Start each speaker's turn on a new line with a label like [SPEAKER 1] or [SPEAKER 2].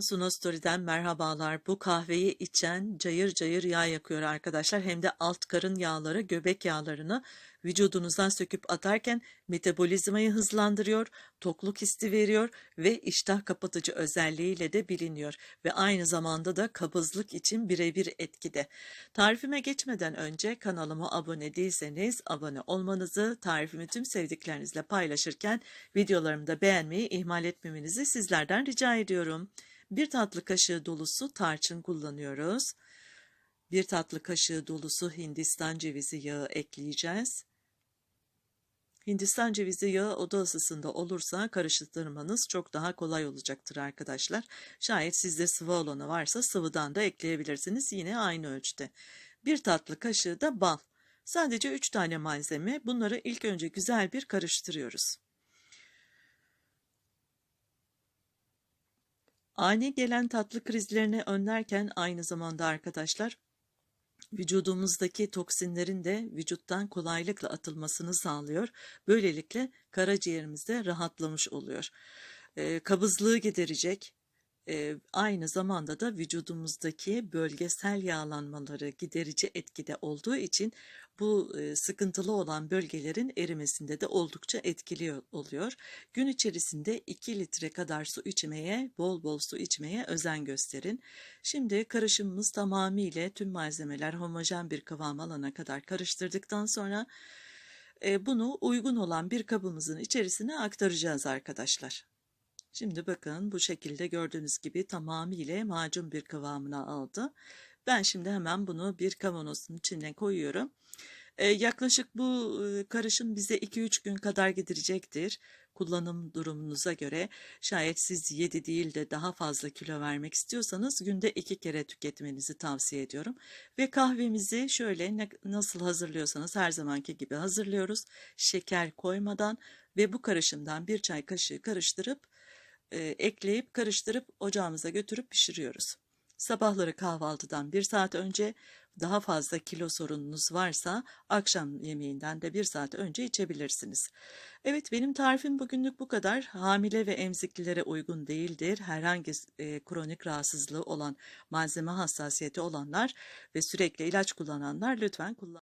[SPEAKER 1] Suna Story'den merhabalar. Bu kahveyi içen cayır cayır yağ yakıyor arkadaşlar. Hem de alt karın yağları, göbek yağlarını vücudunuzdan söküp atarken metabolizmayı hızlandırıyor, tokluk hissi veriyor ve iştah kapatıcı özelliğiyle de biliniyor. Ve aynı zamanda da kabızlık için birebir etkide. Tarifime geçmeden önce kanalıma abone değilseniz abone olmanızı, tarifimi tüm sevdiklerinizle paylaşırken videolarımı da beğenmeyi ihmal etmemenizi sizlerden rica ediyorum. Bir tatlı kaşığı dolusu tarçın kullanıyoruz. Bir tatlı kaşığı dolusu Hindistan cevizi yağı ekleyeceğiz. Hindistan cevizi yağı oda ısısında olursa karıştırmanız çok daha kolay olacaktır arkadaşlar. Şayet sizde sıvı olanı varsa sıvıdan da ekleyebilirsiniz yine aynı ölçüde. Bir tatlı kaşığı da bal. Sadece 3 tane malzeme. Bunları ilk önce güzel bir karıştırıyoruz. Ani gelen tatlı krizlerini önlerken aynı zamanda arkadaşlar vücudumuzdaki toksinlerin de vücuttan kolaylıkla atılmasını sağlıyor. Böylelikle karaciğerimiz de rahatlamış oluyor. E, kabızlığı giderecek, e, aynı zamanda da vücudumuzdaki bölgesel yağlanmaları giderici etkide olduğu için bu e, sıkıntılı olan bölgelerin erimesinde de oldukça etkili oluyor. Gün içerisinde 2 litre kadar su içmeye, bol bol su içmeye özen gösterin. Şimdi karışımımız tamamıyla tüm malzemeler homojen bir kıvam alana kadar karıştırdıktan sonra e, bunu uygun olan bir kabımızın içerisine aktaracağız arkadaşlar. Şimdi bakın bu şekilde gördüğünüz gibi tamamıyla macun bir kıvamına aldı. Ben şimdi hemen bunu bir kavanozun içine koyuyorum. Ee, yaklaşık bu e, karışım bize 2-3 gün kadar giderecektir. Kullanım durumunuza göre şayet siz 7 değil de daha fazla kilo vermek istiyorsanız günde 2 kere tüketmenizi tavsiye ediyorum. Ve kahvemizi şöyle ne, nasıl hazırlıyorsanız her zamanki gibi hazırlıyoruz. Şeker koymadan ve bu karışımdan bir çay kaşığı karıştırıp e, ekleyip karıştırıp ocağımıza götürüp pişiriyoruz. Sabahları kahvaltıdan bir saat önce daha fazla kilo sorununuz varsa akşam yemeğinden de bir saat önce içebilirsiniz. Evet benim tarifim bugünlük bu kadar. Hamile ve emziklilere uygun değildir. Herhangi e, kronik rahatsızlığı olan malzeme hassasiyeti olanlar ve sürekli ilaç kullananlar lütfen kullan.